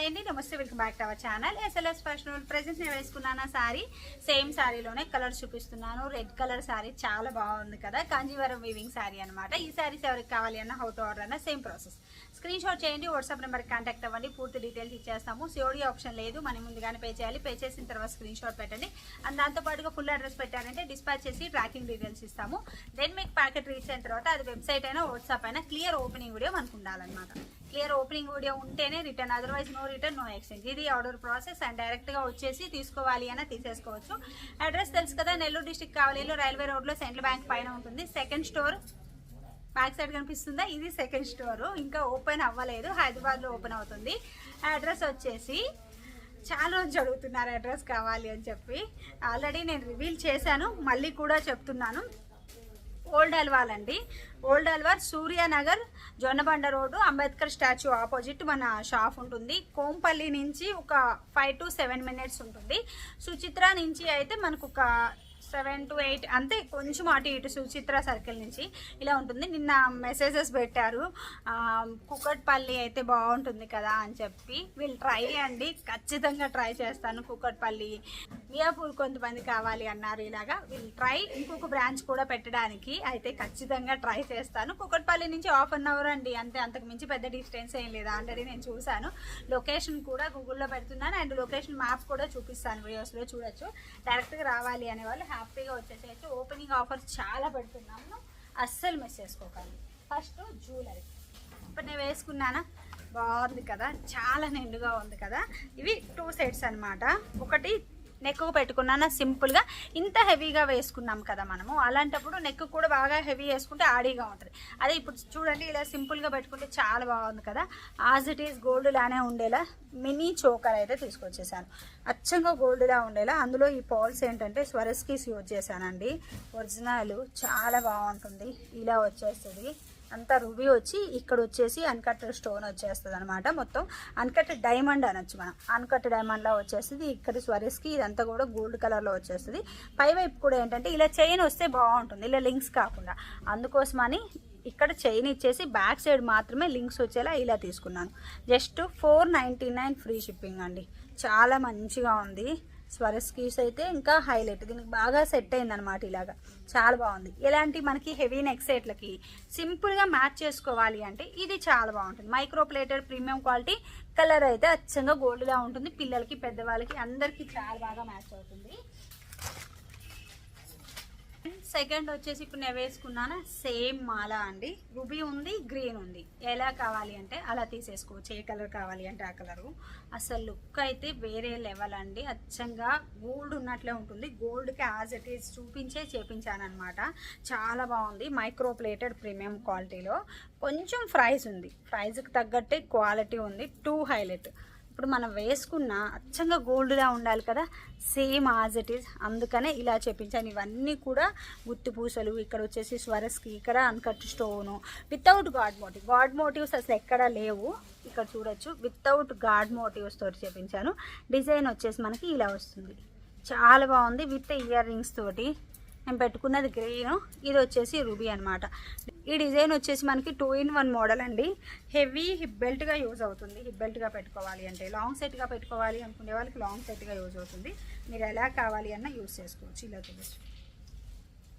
Hi అండి. నమస్తే welcome back to our channel. SLS fashion present నేను వేసుకున్నాను సారీ? సేమ్ సారీలోనే కలర్ చూపిస్తున్నాను. రెడ్ కలర్ సారీ చాలా బాగుంది కదా. కాంజీవరం వీవింగ్ సారీ అనమాట ఈ సారీస్ ఎవరికి కావాలి అన్న హౌ టు ఆర్డర్ అన్న సేమ్ ప్రాసెస్ స్క్రీన్ షాట్ చేయండి వాట్సాప్ నెంబర్ కాంటాక్ట్ అవ్వండి. పూర్తి డీటెయిల్స్ ఇచ్చేస్తాము. సిఓడి ఆప్షన్ లేదు. మనం ముందుగానే పే చేయాలి. పే చేసిన తర్వాత స్క్రీన్ షాట్ పెట్టండి. అండ్ దాంతోపాటుగా ఫుల్ అడ్రస్ పెట్టారంటే డిస్పాచ్ చేసి ట్రాకింగ్ డీటెయిల్స్ ఇస్తాము. దెన్ మీకు ప్యాకెట్ రీచ్ అయిన తర్వాత అది వెబ్సైట్ అయినా వాట్సాప్ అయినా క్లియర్ ఓపెనింగ్ వీడియో మనకు ఉండాలన్నమాట. క్లియర్ ఓపెనింగ్ వీడియో ఉంటేనే return otherwise no return no exchange ఇది ఆర్డర్ ప్రాసెస్ అండ్ డైరెక్ట్గా వచ్చేసి తీసుకోవాలి అని తీసేసుకోవచ్చు. అడ్రస్ తెలుసు కదా నెల్లూరు డిస్టిక్ కావలిలో రైల్వే రోడ్లో సెంట్రల్ బ్యాంక్ పైన ఉంటుంది. సెకండ్ స్టోర్ బ్యాక్ సైడ్ కనిపిస్తుందా? ఇది సెకండ్ స్టోర్ ఇంకా ఓపెన్ అవ్వలేదు హైదరాబాద్లో ఓపెన్ అవుతుంది. అడ్రస్ వచ్చేసి చాలా రోజు అడుగుతున్నారు అడ్రస్ కావాలి అని చెప్పి. ఆల్రెడీ నేను రివీల్ చేశాను మళ్ళీ కూడా చెప్తున్నాను. ఓల్డ్ అల్వాల్ అండి. Old Alwal Suryanagar Jonnabanda road Ambedkar statue opposite మన షాప్ ఉంటుంది. కోంపల్లి నుంచి ఒక ఫైవ్ టు సెవెన్ మినిట్స్ ఉంటుంది. సుచిత్ర నుంచి అయితే మనకు ఒక సెవెన్ టు ఎయిట్ అంతే కొంచెం అటు ఇటు సుచిత్ర సర్కిల్ నుంచి ఇలా ఉంటుంది. నిన్న మెసేజెస్ పెట్టారు కుక్కట్పల్లి అయితే బాగుంటుంది కదా అని చెప్పి. వీళ్ళు ట్రై అండి ఖచ్చితంగా ట్రై చేస్తాను కుక్కట్పల్లి. మియాపూర్ కొంతమంది కావాలి అన్నారు ఇలాగా. వీళ్ళు ట్రై ఇంకొక బ్రాంచ్ కూడా పెట్టడానికి అయితే ఖచ్చితంగా ట్రై చేస్తాను. కుక్కట్పల్లి నుంచి హాఫ్ అన్ అవర్ అండి అంతే అంతకు మించి పెద్ద డిస్టెన్స్ ఏం లేదు. ఆల్రెడీ నేను చూశాను. లొకేషన్ కూడా గూగుల్లో పెడుతున్నాను అండ్ లొకేషన్ మ్యాప్ కూడా చూపిస్తాను వీడియోస్లో చూడొచ్చు. డైరెక్ట్గా రావాలి అనే వాళ్ళు హ్యాపీగా వచ్చేసేయచ్చు. ఓపెనింగ్ ఆఫర్స్ చాలా పెడుతున్నాము. అస్సలు మిస్ చేసుకోకండి. ఫస్ట్ జ్యువెలరీ ఇప్పుడు నేను వేసుకున్నానా? బాగుంది కదా. చాలా నిండుగా ఉంది కదా. ఇవి టూ సెట్స్ అనమాట ఒకటి నెక్ పెట్టుకున్నాను సింపుల్గా ఇంత హెవీగా వేసుకున్నాం కదా మనము. అలాంటప్పుడు నెక్ కూడా బాగా హెవీ వేసుకుంటే ఆడీగా ఉంటుంది. అదే ఇప్పుడు చూడండి ఇలా సింపుల్గా పెట్టుకుంటే చాలా బాగుంది కదా. యాజ్ ఇట్ ఈస్ గోల్డ్ లానే ఉండేలా మినీ చోకర్ అయితే తీసుకొచ్చేసాను. అచ్చంగా గోల్డ్లా ఉండేలా. అందులో ఈ పాల్స్ ఏంటంటే స్వరస్కీస్ యూజ్ చేశానండి. ఒరిజినల్ చాలా బాగుంటుంది. ఇలా వచ్చేస్తుంది. అంతా రుబీ వచ్చి ఇక్కడ వచ్చేసి అన్కట్ స్టోన్ వచ్చేస్తుంది అనమాట మొత్తం. అన్కట్ డైమండ్ అనొచ్చు మనం. అన్కట్ డైమండ్లో వచ్చేస్తుంది. ఇక్కడ స్వరెస్కి ఇదంతా కూడా గోల్డ్ కలర్లో వచ్చేస్తుంది. పై వైపు కూడా ఏంటంటే ఇలా చైన్ వస్తే బాగుంటుంది. ఇలా లింక్స్ కాకుండా. అందుకోసమని ఇక్కడ చైన్ ఇచ్చేసి బ్యాక్ సైడ్ మాత్రమే లింక్స్ వచ్చేలా ఇలా తీసుకున్నాను. Just four ninety nine free shipping అండి. చాలా మంచిగా ఉంది. స్వరస్కీస్ అయితే ఇంకా హైలైట్. దీనికి బాగా సెట్ అయింది అనమాట ఇలాగా. చాలా బాగుంది. ఇలాంటి మనకి హెవీ నెక్ సెట్లకి సింపుల్గా మ్యాచ్ చేసుకోవాలి అంటే ఇది చాలా బాగుంటుంది. Micro plated premium quality colour అయితే అచ్చంగా గోల్డ్లా ఉంటుంది. పిల్లలకి పెద్దవాళ్ళకి అందరికీ చాలా బాగా మ్యాచ్ అవుతుంది. సెకండ్ వచ్చేసి ఇప్పుడు నేను వేసుకున్నాను? సేమ్ మాల అండి. రుబీ ఉంది గ్రీన్ ఉంది. ఎలా కావాలి అంటే అలా తీసేసుకోవచ్చు. ఏ కలర్ కావాలి అంటే ఆ కలరు. అసలు లుక్ అయితే వేరే లెవెల్ అండి. అచ్చంగా గోల్డ్ ఉన్నట్లే ఉంటుంది. గోల్డ్కి యాజ్ ఇట్ ఈస్ చూపించే చేపించానమాట చాలా బాగుంది. మైక్రో ప్లేటెడ్ ప్రీమియం క్వాలిటీలో. కొంచెం ఫ్రైజ్ ఉంది. ప్రైజ్కి తగ్గట్టే క్వాలిటీ ఉంది. Too highlight. ఇప్పుడు మనం వేసుకున్న అచ్చంగా గోల్డ్లా ఉండాలి కదా సేమ్ యాజ్ ఇట్ ఈస్ అందుకనే ఇలా చెప్పించాను. ఇవన్నీ కూడా గుత్తి పూసలు ఇక్కడ వచ్చేసి స్వరస్కి ఇక్కడ uncut stone without god motive god motives అసలు ఎక్కడా లేవు. ఇక్కడ చూడొచ్చు. వితౌట్ గాడ్ మోటివ్స్ తోటి చేపించాను డిజైన్ వచ్చేసి మనకి ఇలా వస్తుంది. చాలా బాగుంది. విత్ ఇయర్ రింగ్స్ తోటి. నేను పెట్టుకున్నది గ్రీన్ ఇది వచ్చేసి రూబీ అనమాట ఈ డిజైన్ వచ్చేసి మనకి టూ ఇన్ వన్ మోడల్ అండి. హెవీ హిప్ బెల్ట్గా యూజ్ అవుతుంది. హిప్ బెల్ట్గా పెట్టుకోవాలి అంటే లాంగ్ సెట్గా పెట్టుకోవాలి అనుకునే వాళ్ళకి లాంగ్ సెట్గా యూజ్ అవుతుంది. మీరు ఎలా కావాలి అన్న యూజ్ చేసుకోవచ్చు. ఇలా తెలుసు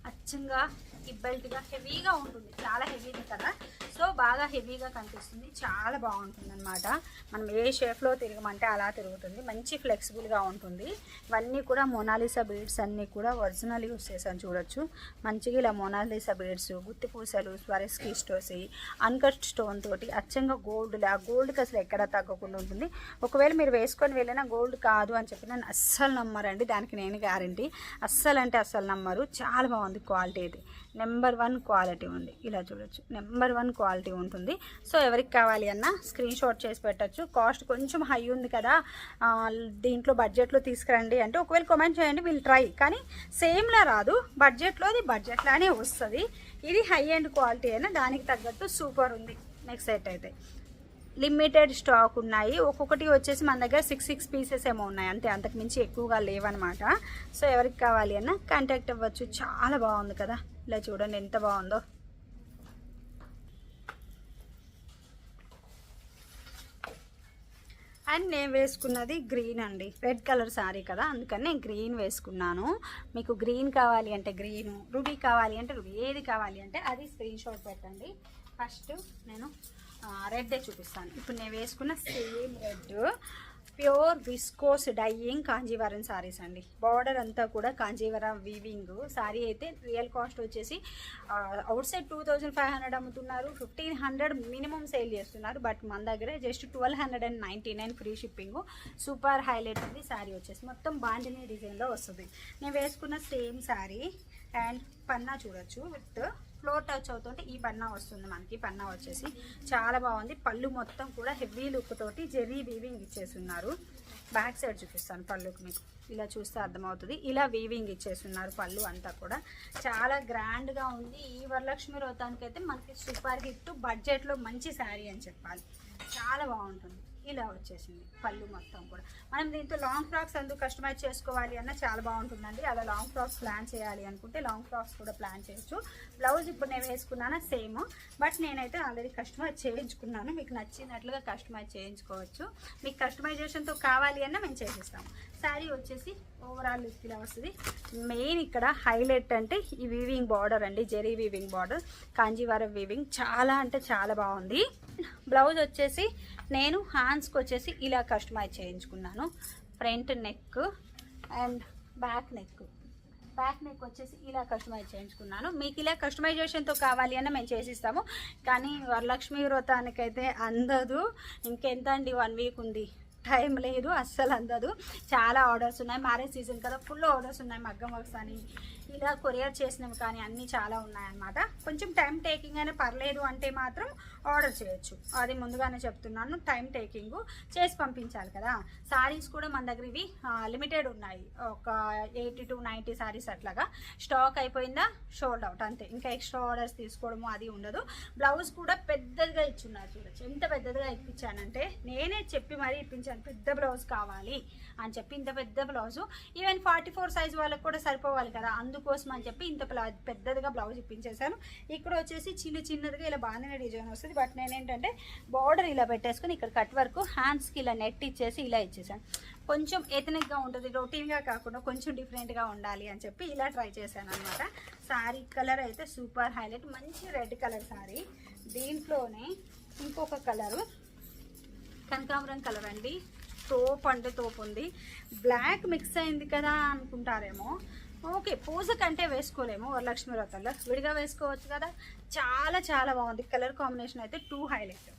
అచ్చంగా హిప్ బెల్ట్గా హెవీగా ఉంటుంది. చాలా హెవీది కదా. సో బాగా హెవీగా కనిపిస్తుంది. చాలా బాగుంటుంది అనమాట మనం ఏ షేప్లో తిరగమంటే అలా తిరుగుతుంది. మంచి ఫ్లెక్సిబుల్గా ఉంటుంది. ఇవన్నీ కూడా మొనాలిసా బీడ్స్ అన్నీ కూడా ఒరిజినల్ యూస్ చేశాను చూడొచ్చు. మంచిగా ఇలా మొనాలిసా బీడ్స్ గుత్తి పూసలు స్వరస్కి స్టోసి అన్కట్ స్టోన్ తోటి అచ్చంగా గోల్డ్ ఆ గోల్డ్కి అసలు ఎక్కడ తగ్గకుండా ఉంటుంది. ఒకవేళ మీరు వేసుకొని వెళ్ళినా గోల్డ్ కాదు అని చెప్పి నేను అస్సలు నమ్మరండి. దానికి నేను గ్యారంటీ. అస్సలు అంటే అస్సలు నమ్మరు. చాలా బాగుంది క్వాలిటీ అయితే. నెంబర్ వన్ క్వాలిటీ ఉంది. ఇలా చూడొచ్చు. నెంబర్ వన్ క్వాలిటీ ఉంటుంది. సో ఎవరికి కావాలి అన్న స్క్రీన్ షాట్ చేసి పెట్టచ్చు. కాస్ట్ కొంచెం హై ఉంది కదా దీంట్లో బడ్జెట్లో తీసుకురండి అంటే ఒకవేళ కామెంట్ చేయండి వీళ్ళు ట్రై కానీ సేమ్లా రాదు. బడ్జెట్లో అది బడ్జెట్లానే వస్తుంది. ఇది హై అండ్ క్వాలిటీ అయినా దానికి తగ్గట్టు సూపర్ ఉంది. నెక్స్ట్ సెట్ అయితే. లిమిటెడ్ స్టాక్ ఉన్నాయి. ఒక్కొక్కటి వచ్చేసి మన దగ్గర సిక్స్ సిక్స్ పీసెస్ ఏమో ఉన్నాయి. అంతే అంతకు మించి ఎక్కువగా లేవన్నమాట. సో ఎవరికి కావాలి అన్న కాంటాక్ట్ అవ్వచ్చు. చాలా బాగుంది కదా. ఇలా చూడండి ఎంత బాగుందో. అండ్ నేను వేసుకున్నది గ్రీన్ అండి. రెడ్ కలర్ శారీ కదా. అందుకని నేను గ్రీన్ వేసుకున్నాను. మీకు గ్రీన్ కావాలి అంటే గ్రీన్ రుబీ కావాలి అంటే రుబీ ఏది కావాలి అంటే అది స్క్రీన్ షాట్ పెట్టండి. ఫస్ట్ నేను రెడ్డే చూపిస్తాను. ఇప్పుడు నేను వేసుకున్న same red pure viscose dyeing Kanjeevaram saris అండి. బార్డర్ అంతా కూడా కాంజీవరం వీవింగ్ శారీ అయితే రియల్ కాస్ట్ వచ్చేసి outside two thousand five hundred అమ్ముతున్నారు. ఫిఫ్టీన్ హండ్రెడ్ మినిమం సేల్ చేస్తున్నారు. బట్ మన దగ్గర just twelve hundred and ninety nine free shipping super highlight ఉంది. శారీ వచ్చేసి మొత్తం బాండినీ డిజైన్లో వస్తుంది. నేను వేసుకున్న సేమ్ శారీ అండ్ పన్నా చూడొచ్చు విత్ ఫ్లోర్ టచ్ అవుతుంటే ఈ పన్నా వస్తుంది మనకి. పన్నా వచ్చేసి చాలా బాగుంది. పళ్ళు మొత్తం కూడా హెవీ లుక్ తోటి జెరీ వీవింగ్ ఇచ్చేస్తున్నారు. బ్యాక్ సైడ్ చూపిస్తాను పళ్ళుకి మీకు. ఇలా చూస్తే అర్థమవుతుంది. ఇలా వీవింగ్ ఇచ్చేస్తున్నారు పళ్ళు అంతా కూడా. చాలా గ్రాండ్గా ఉంది. ఈ వరలక్ష్మి వ్రతానికి అయితే మనకి సూపర్ హిట్ బడ్జెట్లో మంచి శారీ అని చెప్పాలి. చాలా బాగుంటుంది. ఇలా వచ్చేసింది పళ్ళు మొత్తం కూడా. మనం దీంతో లాంగ్ ఫ్రాక్స్ అందుకు కస్టమైజ్ చేసుకోవాలి అన్న చాలా బాగుంటుందండి. అలా లాంగ్ ఫ్రాక్స్ ప్లాన్ చేయాలి అనుకుంటే లాంగ్ ఫ్రాక్స్ కూడా ప్లాన్ చేయొచ్చు. బ్లౌజ్ ఇప్పుడు నేను వేసుకున్నాను? సేమ్ బట్ నేనైతే ఆల్రెడీ కస్టమైజ్ చేయించుకున్నాను. మీకు నచ్చినట్లుగా కస్టమైజ్ చేయించుకోవచ్చు. మీకు కస్టమైజేషన్తో కావాలి అన్న మేము చేసిస్తాము. శారీ వచ్చేసి ఓవరాల్ లుక్ ఇలా వస్తుంది. మెయిన్ ఇక్కడ హైలైట్ అంటే ఈ వీవింగ్ బార్డర్ అండి. Zari weaving border Kanjeevaram weaving చాలా అంటే చాలా బాగుంది. బ్లౌజ్ వచ్చేసి నేను హ్యాండ్స్కి వచ్చేసి ఇలా కస్టమైజ్ చేయించుకున్నాను. Front neck and back neck. Back neck వచ్చేసి ఇలా కస్టమైజ్ చేయించుకున్నాను. మీకు ఇలా కస్టమైజేషన్తో కావాలి అన్న మేము చేసిస్తాము. కానీ వరలక్ష్మి వ్రతానికైతే అందదు. ఇంకెంత అండి? వన్ వీక్ ఉంది. టైం లేదు అస్సలు అందదు. చాలా ఆర్డర్స్ ఉన్నాయి. మ్యారేజ్ సీజన్ కదా ఫుల్ ఆర్డర్స్ ఉన్నాయి. మగ్గం వర్క్స్ అని ఇలా కొరియర్ చేసినవి కానీ అన్నీ చాలా ఉన్నాయన్నమాట. కొంచెం టైం టేకింగ్ అయినా పర్లేదు అంటే మాత్రం ఆర్డర్ చేయొచ్చు. అది ముందుగానే చెప్తున్నాను టైం టేకింగ్ చేసి పంపించాలి కదా. సారీస్ కూడా మన దగ్గర ఇవి లిమిటెడ్ ఉన్నాయి. ఒక ఎయిటీ టు నైంటీ సారీస్ అట్లాగా. స్టాక్ అయిపోయిందా? షోల్డ్ అవుట్ అంతే. ఇంకా ఎక్స్ట్రా ఆర్డర్స్ తీసుకోవడము అది ఉండదు. బ్లౌజ్ కూడా పెద్దదిగా ఇచ్చున్నారు చూడొచ్చు. ఎంత పెద్దదిగా ఇప్పించానంటే నేనే చెప్పి మరీ ఇప్పించాను పెద్ద బ్లౌజ్ కావాలి అని చెప్పి ఇంత పెద్ద blouse even forty four size వాళ్ళకి కూడా సరిపోవాలి కదా. అందుకు కోసం అని చెప్పి ఇంత పెద్దదిగా బ్లౌజ్ ఇప్పించేశాను. ఇక్కడ వచ్చేసి చిన్న చిన్నదిగా ఇలా బాగానే డిజైన్ వస్తుంది. బట్ నేను ఏంటంటే బార్డర్ ఇలా పెట్టేసుకుని ఇక్కడ కట్ వరకు హ్యాండ్స్కి ఇలా నెట్ ఇచ్చేసి ఇలా ఇచ్చేసాను కొంచెం ఎథనిక్గా ఉంటుంది రొటీన్గా కాకుండా కొంచెం డిఫరెంట్గా ఉండాలి అని చెప్పి ఇలా ట్రై చేశాను అనమాట శారీ కలర్ అయితే సూపర్ హైలైట్ మంచి రెడ్ కలర్ శారీ దీంట్లోనే ఇంకొక కలరు కనకాంబరం కలర్ అండి. తోపు అంటే తోపు ఉంది. బ్లాక్ మిక్స్ అయింది కదా అనుకుంటారేమో. ఓకే పూజ కంటే వేసుకోలేము వరలక్ష్మి వ్రతంలో. విడిగా వేసుకోవచ్చు కదా. చాలా చాలా బాగుంది. కలర్ కాంబినేషన్ అయితే టూ హైలైట్.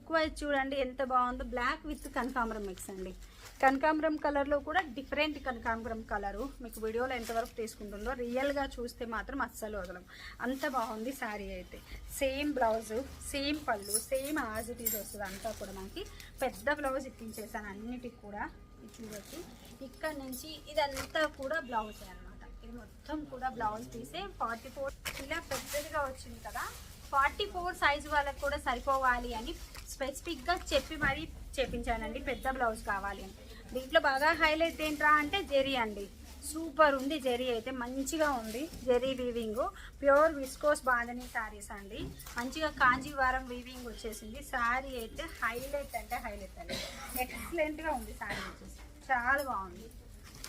ఎక్కువ చూడండి ఎంత బాగుందో. బ్లాక్ విత్ కనకాంబరం మిక్స్ అండి. కనకాంబరం కలర్లో కూడా డిఫరెంట్ కనకాంబరం కలరు. మీకు వీడియోలో ఎంతవరకు తీసుకుంటుందో రియల్గా చూస్తే మాత్రం అస్సలు వదలం. అంత బాగుంది శారీ అయితే. Same blouse same pallu same as it is వస్తుంది. అంతా కూడా మనకి పెద్ద బ్లౌజ్ ఇప్పించేసాను అన్నిటికి కూడా. ఇది చూడొచ్చు. ఇక్కడ నుంచి ఇదంతా కూడా బ్లౌజ్ అనమాట ఇది మొత్తం కూడా బ్లౌజ్ తీసే ఫార్టీ ఫోర్ ఇలా పెద్దదిగా వచ్చింది కదా. ఫార్టీ ఫోర్ సైజ్ వాళ్ళకి కూడా సరిపోవాలి అని స్పెసిఫిక్గా చెప్పి మరీ చేపించానండి. పెద్ద బ్లౌజ్ కావాలి అని. దీంట్లో బాగా హైలైట్ ఏంట్రా అంటే జెరీ అండి. సూపర్ ఉంది జెరీ అయితే. మంచిగా ఉంది zari weaving. Pure viscose bandhani saris అండి. మంచిగా కాంజీవారం వీవింగ్ వచ్చేసింది. శారీ అయితే హైలైట్ అంటే హైలైట్ అండి. ఎక్సలెంట్గా ఉంది శారీ వచ్చేసి. చాలా బాగుంది.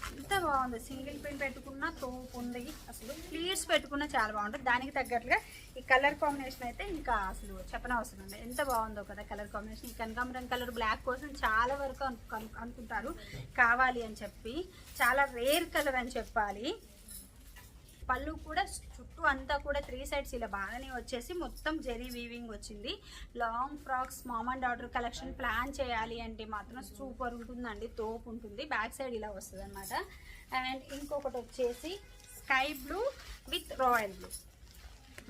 ఎంత బాగుంది. సింగిల్ పిన్ పెట్టుకున్నా తోపు ఉంది. అసలు ప్లీట్స్ పెట్టుకున్నా చాలా బాగుంటుంది. దానికి తగ్గట్టుగా ఈ కలర్ కాంబినేషన్ అయితే ఇంకా అసలు చెప్పనవసరం ఉంది ఎంత బాగుందో కదా కలర్ కాంబినేషన్. ఈ కనకాంబరం కలర్ బ్లాక్ కోసం చాలా వరకు అనుకుంటారు. కావాలి అని చెప్పి చాలా రేర్ కలర్ అని చెప్పాలి. పళ్ళు కూడా చుట్టూ అంతా కూడా త్రీ సైడ్స్ ఇలా బాగానే వచ్చేసి మొత్తం జెరీ వీవింగ్ వచ్చింది. Long frocks mom and daughter collection plan చేయాలి అంటే మాత్రం సూపర్ ఉంటుందండి. తోపు ఉంటుంది. బ్యాక్ సైడ్ ఇలా వస్తుంది అనమాట అండ్ ఇంకొకటి వచ్చేసి sky blue with royal blue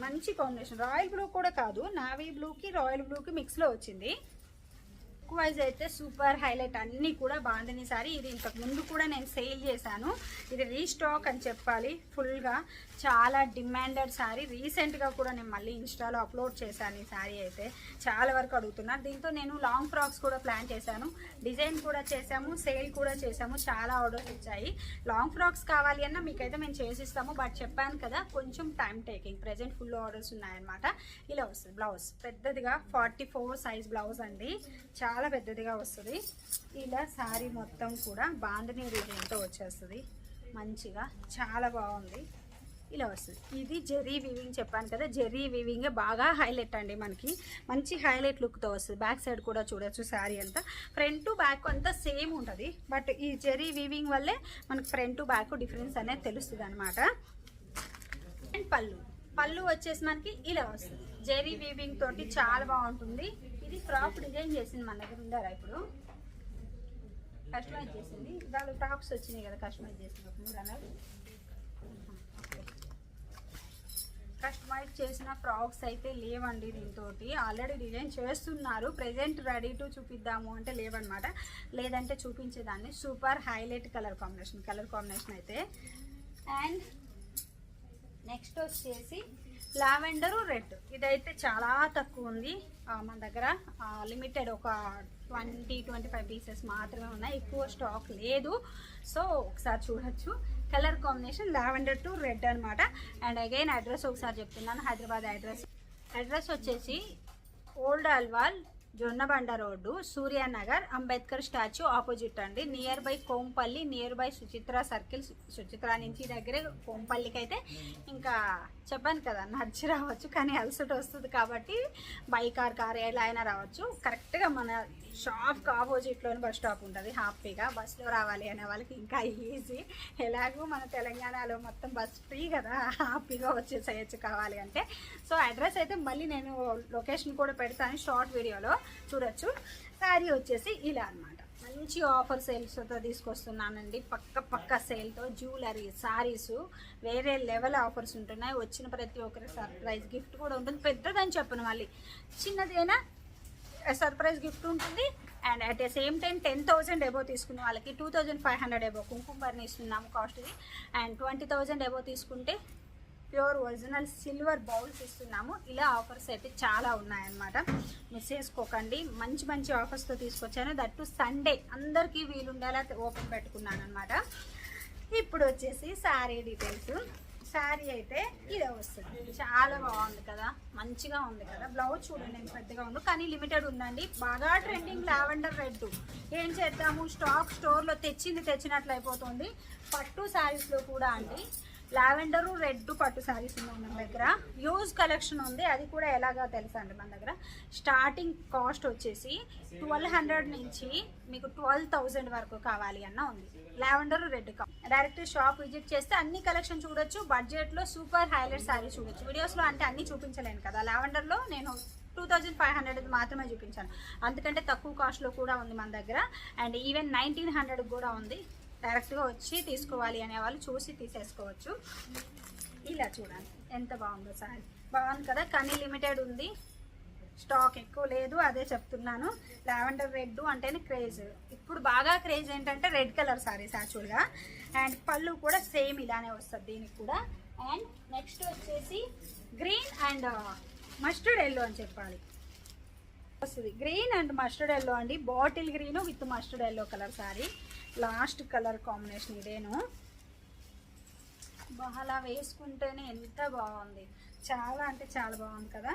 మంచి కాంబినేషన్ రాయల్ బ్లూ కూడా కాదు నావీ బ్లూకి రాయల్ బ్లూకి మిక్స్లో వచ్చింది. వైజ్ అయితే సూపర్ హైలైట్ అన్నీ కూడా బాగుంది. సారీ ఇది ఇంతకు ముందు కూడా నేను సేల్ చేశాను. ఇది రీస్టాక్ అని చెప్పాలి. ఫుల్గా చాలా డిమాండెడ్ శారీ రీసెంట్గా కూడా నేను మళ్ళీ ఇన్స్టాలో అప్లోడ్ చేశాను ఈ శారీ అయితే. చాలా వరకు అడుగుతున్నారు దీంతో నేను లాంగ్ ఫ్రాక్స్ కూడా ప్లాన్ చేశాను. డిజైన్ కూడా చేశాము. సేల్ కూడా చేశాము. చాలా ఆర్డర్స్ వచ్చాయి లాంగ్ ఫ్రాక్స్ కావాలి అన్న మీకైతే మేము చేసిస్తాము. బట్ చెప్పాను కదా కొంచెం time taking. Present full orders ఉన్నాయన్నమాట. ఇలా వస్తుంది. బ్లౌజ్. పెద్దదిగా ఫార్టీ ఫోర్ సైజ్ బ్లౌజ్ అండి. చాలా చాలా పెద్దదిగా వస్తుంది. ఇలా శారీ మొత్తం కూడా బాండనీ రీజన్తో వచ్చేస్తుంది. మంచిగా చాలా బాగుంది. ఇలా వస్తుంది. ఇది జెర్రీ వీవింగ్ చెప్పాను కదా జెర్రీ వీవింగ్ బాగా హైలైట్ అండి మనకి. మంచి హైలైట్ లుక్తో వస్తుంది. బ్యాక్ సైడ్ కూడా చూడొచ్చు శారీ అంతా. ఫ్రంట్ బ్యాక్ అంతా సేమ్ ఉంటుంది. బట్ ఈ జెర్రీ వీవింగ్ వల్లే మనకు ఫ్రంట్ బ్యాక్ డిఫరెన్స్ అనేది తెలుస్తుంది అనమాట అండ్ పళ్ళు. పళ్ళు వచ్చేసి మనకి ఇలా వస్తుంది. జెర్రీ వీవింగ్ తోటి చాలా బాగుంటుంది. ఇది ఫ్రాక్ డిజైన్ చేసింది మన దగ్గర ఉండారా ఇప్పుడు? కస్టమైజ్ చేసింది. దాని టాప్స్ వచ్చినాయి కదా కస్టమైజ్ చేసింది ఒక మూడు అన్నారు కస్టమైజ్ చేసిన ఫ్రాక్స్ అయితే లేవండి దీంతో ఆల్రెడీ డిజైన్ చేస్తున్నారు. ప్రెజెంట్ రెడీ టు చూపిద్దాము అంటే లేవన్నమాట. లేదంటే చూపించేదాన్ని. Super highlight colour combination colour combination అయితే. అండ్ నెక్స్ట్ వచ్చేసి లావెండర్ రెడ్? ఇదైతే చాలా తక్కువ ఉంది. మన దగ్గర లిమిటెడ్ ఒక ట్వంటీ ట్వంటీ ఫైవ్ పీసెస్ మాత్రమే ఉన్నాయి. ఎక్కువ స్టాక్ లేదు. సో ఒకసారి చూడొచ్చు. Colour combination lavender to red అనమాట అండ్ అగైన్ అడ్రస్ ఒకసారి చెప్తున్నాను. హైదరాబాద్ అడ్రస్. అడ్రస్ వచ్చేసి old Alwal Jonnabanda road Suryanagar Ambedkar statue opposite అండి. Near by Kompally near by Suchitra circle Suchitra నుంచి దగ్గరే కోంపల్లికి అయితే ఇంకా చెప్పాను కదా నడిచి రావచ్చు కానీ అలసట వస్తుంది కాబట్టి బైక్ ఆర్ కార్ ఎలా అయినా రావచ్చు. కరెక్ట్గా మన షాప్కి ఆపోజిట్లోని బస్ స్టాప్ ఉంటుంది హ్యాపీగా బస్సులో రావాలి అనే వాళ్ళకి ఇంకా ఈజీ. ఎలాగో మన తెలంగాణలో మొత్తం బస్ ఫ్రీ కదా హ్యాపీగా వచ్చేసేయచ్చు కావాలి అంటే. సో అడ్రస్ అయితే మళ్ళీ నేను లొకేషన్ కూడా పెడతాను షార్ట్ వీడియోలో చూడొచ్చు. శారీ వచ్చేసి ఇలా అన్నమాట. మంచి ఆఫర్ సేల్స్తో తీసుకొస్తున్నానండి. పక్క పక్క సేల్తో జ్యువెలరీ సారీస్ వేరే లెవెల్ ఆఫర్స్ ఉంటున్నాయి. వచ్చిన ప్రతి ఒక్కరి సర్ప్రైజ్ గిఫ్ట్ కూడా ఉంటుంది. పెద్దదని చెప్పను మళ్ళీ. చిన్నదైనా సర్ప్రైజ్ గిఫ్ట్ ఉంటుంది. And at the same time ten thousand above తీసుకున్న వాళ్ళకి two thousand five hundred above కుంకుమ బర్ని ఇస్తున్నాము కాస్ట్ది అండ్ ట్వంటీ థౌజండ్ ఎబో తీసుకుంటే ప్యూర్ ఒరిజినల్ సిల్వర్ బౌల్స్ ఇస్తున్నాము. ఇలా ఆఫర్స్ అయితే చాలా ఉన్నాయన్నమాట. మిస్ చేసుకోకండి. మంచి మంచి ఆఫర్స్తో తీసుకొచ్చాను. దట్టు సండే అందరికీ వీలుండేలా ఓపెన్ పెట్టుకున్నాను అనమాట ఇప్పుడు వచ్చేసి శారీ డీటెయిల్స్. శారీ అయితే ఇదే వస్తుంది. చాలా బాగుంది కదా. మంచిగా ఉంది కదా. బ్లౌజ్ చూడండి ఎంత పెద్దగా ఉంది. కానీ లిమిటెడ్ ఉందండి. బాగా ట్రెండింగ్ లావెండర్ రెడ్. ఏం చేద్దాము? స్టాక్ స్టోర్లో తెచ్చింది తెచ్చినట్లు అయిపోతుంది. పట్టు శారీస్లో కూడా అండి. లావెండరు రెడ్ పట్టు శారీస్ ఉన్నాయి మన దగ్గర. యూజ్ కలెక్షన్ ఉంది. అది కూడా ఎలాగా తెలుసా అండి మన దగ్గర? స్టార్టింగ్ కాస్ట్ వచ్చేసి ట్వెల్వ్ హండ్రెడ్ నుంచి మీకు ట్వెల్వ్ థౌజండ్ వరకు కావాలి అన్న ఉంది. Lavender red direct shop visit చేస్తే అన్ని కలెక్షన్ చూడొచ్చు. బడ్జెట్లో సూపర్ హైలైట్ శారీ చూడొచ్చు. వీడియోస్లో అంటే అన్ని చూపించలేను కదా. లావెండర్లో నేను టూ థౌజండ్ ఫైవ్ హండ్రెడ్ మాత్రమే చూపించాను. అందుకంటే తక్కువ కాస్ట్లో కూడా ఉంది మన దగ్గర. అండ్ ఈవెన్ నైన్టీన్ హండ్రెడ్ కూడా ఉంది. డైరెక్ట్గా వచ్చి తీసుకోవాలి అనే వాళ్ళు చూసి తీసేసుకోవచ్చు. ఇలా చూడండి ఎంత బాగుందో సారీ. బాగుంది కదా కానీ లిమిటెడ్ ఉంది. స్టాక్ ఎక్కువ లేదు అదే చెప్తున్నాను. లావెండర్ రెడ్ అంటేనే క్రేజ్. ఇప్పుడు బాగా క్రేజ్ ఏంటంటే రెడ్ కలర్ సారీస్ యాక్చువల్గా. అండ్ పళ్ళు కూడా సేమ్ ఇలానే వస్తుంది దీనికి కూడా. అండ్ నెక్స్ట్ వచ్చేసి గ్రీన్ అండ్ మస్టర్డ్ ఎల్లో అని చెప్పాలి. వస్తుంది. గ్రీన్ అండ్ మస్టర్డ్ ఎల్లో అండి. Bottle green with mustard yellow colour sorry. Last colour combination ఇదేను. అలా వేసుకుంటేనే ఎంత బాగుంది. చాలా అంటే చాలా బాగుంది కదా.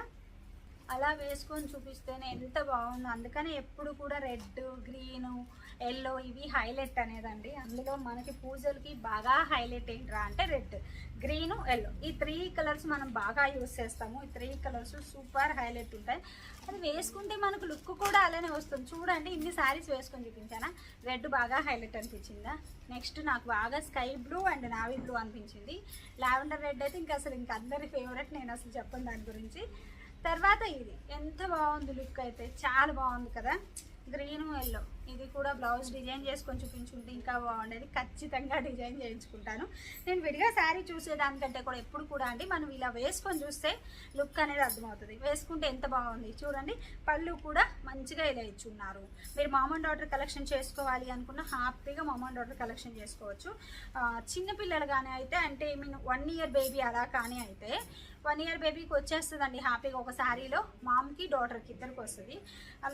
అలా వేసుకొని చూపిస్తేనే ఎంత బాగుంది. అందుకనే ఎప్పుడు కూడా రెడ్ గ్రీన్ ఎల్లో ఇవి హైలైట్ అనేదండి. అందులో మనకి పూజలకి బాగా హైలైట్ ఏంట్రా అంటే రెడ్ గ్రీన్ ఎల్లో. ఈ త్రీ కలర్స్ మనం బాగా యూస్ చేస్తాము. ఈ త్రీ కలర్స్ సూపర్ హైలైట్ ఉంటాయి. అది వేసుకుంటే మనకు లుక్ కూడా అలానే వస్తుంది. చూడండి ఇన్ని శారీస్ వేసుకొని చూపించానా? రెడ్ బాగా హైలైట్ అనిపించిందా? నెక్స్ట్ నాకు బాగా sky blue and navy blue అనిపించింది. లావెండర్ రెడ్ అయితే ఇంకా అసలు ఇంకా అందరి ఫేవరెట్. నేను అసలు చెప్పను దాని గురించి. తర్వాత ఇది. ఎంత బాగుంది లుక్ అయితే. చాలా బాగుంది కదా. Green yellow. ఇది కూడా బ్లౌజ్ డిజైన్ చేసుకొని చూపించుకుంటే ఇంకా బాగుండేది. ఖచ్చితంగా డిజైన్ చేయించుకుంటాను. నేను విడిగా శారీ చూసేదానికంటే కూడా ఎప్పుడు కూడా అండి మనం ఇలా వేసుకొని చూస్తే లుక్ అనేది అర్థమవుతుంది. వేసుకుంటే ఎంత బాగుంది. చూడండి పళ్ళు కూడా మంచిగా ఇలా ఇచ్చున్నారు. మీరు మామూలు డాటర్ కలెక్షన్ చేసుకోవాలి అనుకున్న హ్యాపీగా మామూలు డాటర్ కలెక్షన్ చేసుకోవచ్చు. చిన్నపిల్లలు కానీ అయితే అంటే I mean one year baby అలా కానీ అయితే వన్ ఇయర్ బేబీకి వచ్చేస్తుందండి హ్యాపీగా ఒక శారీలో. మామ్కి డాటర్కి ఇద్దరికి వస్తుంది.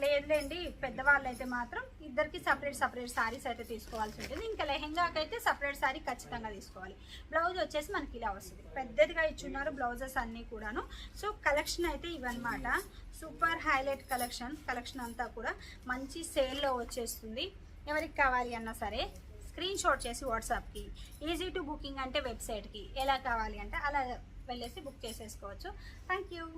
లేదులేండి పెద్దవాళ్ళు అయితే మాత్రం ఇద్దరికి సపరేట్ సపరేట్ శారీస్ అయితే తీసుకోవాల్సి ఉంటుంది. ఇంకా లెహెంగాకి అయితే సపరేట్ శారీ ఖచ్చితంగా తీసుకోవాలి. బ్లౌజ్ వచ్చేసి మనకి ఇలా వస్తుంది. పెద్దదిగా ఇచ్చున్నారు బ్లౌజెస్ అన్నీ కూడాను. సో కలెక్షన్ అయితే ఇవన్నమాట. సూపర్ హైలైట్ కలెక్షన్ కలెక్షన్ అంతా కూడా మంచి సేల్లో వచ్చేస్తుంది. ఎవరికి కావాలి అన్నా సరే స్క్రీన్ షాట్ చేసి వాట్సాప్కి ఈజీ టు బుకింగ్ అంటే వెబ్సైట్కి ఎలా కావాలి అంటే అలా వెళ్ళేసి బుక్ చేసేసుకోవచ్చు. Thank you.